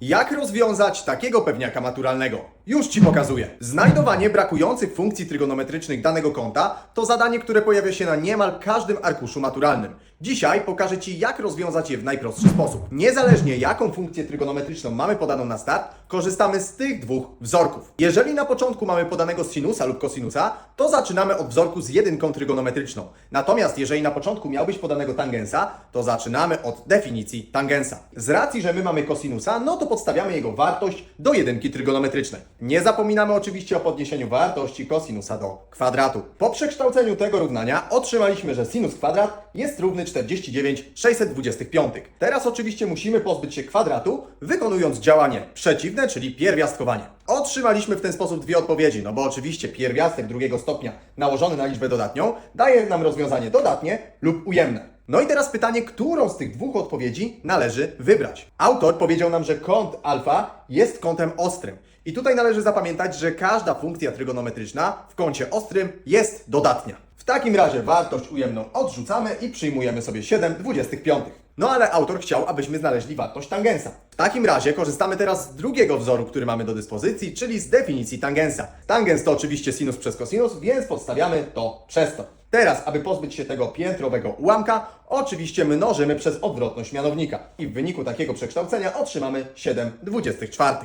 Jak rozwiązać takiego pewniaka maturalnego? Już Ci pokazuję. Znajdowanie brakujących funkcji trygonometrycznych danego kąta to zadanie, które pojawia się na niemal każdym arkuszu maturalnym. Dzisiaj pokażę Ci, jak rozwiązać je w najprostszy sposób. Niezależnie jaką funkcję trygonometryczną mamy podaną na start, korzystamy z tych dwóch wzorków. Jeżeli na początku mamy podanego sinusa lub kosinusa, to zaczynamy od wzorku z jedynką trygonometryczną. Natomiast jeżeli na początku miałbyś podanego tangensa, to zaczynamy od definicji tangensa. Z racji, że my mamy kosinusa, no to podstawiamy jego wartość do jedynki trygonometrycznej. Nie zapominamy oczywiście o podniesieniu wartości kosinusa do kwadratu. Po przekształceniu tego równania otrzymaliśmy, że sinus kwadrat jest równy 49 625. Teraz oczywiście musimy pozbyć się kwadratu, wykonując działanie przeciwne, czyli pierwiastkowanie. Otrzymaliśmy w ten sposób dwie odpowiedzi, no bo oczywiście pierwiastek drugiego stopnia nałożony na liczbę dodatnią daje nam rozwiązanie dodatnie lub ujemne. No i teraz pytanie, którą z tych dwóch odpowiedzi należy wybrać? Autor powiedział nam, że kąt alfa jest kątem ostrym. I tutaj należy zapamiętać, że każda funkcja trygonometryczna w kącie ostrym jest dodatnia. W takim razie wartość ujemną odrzucamy i przyjmujemy sobie 7 25. No ale autor chciał, abyśmy znaleźli wartość tangensa. W takim razie korzystamy teraz z drugiego wzoru, który mamy do dyspozycji, czyli z definicji tangensa. Tangens to oczywiście sinus przez kosinus, więc podstawiamy to przez to. Teraz, aby pozbyć się tego piętrowego ułamka, oczywiście mnożymy przez odwrotność mianownika. I w wyniku takiego przekształcenia otrzymamy 7 24.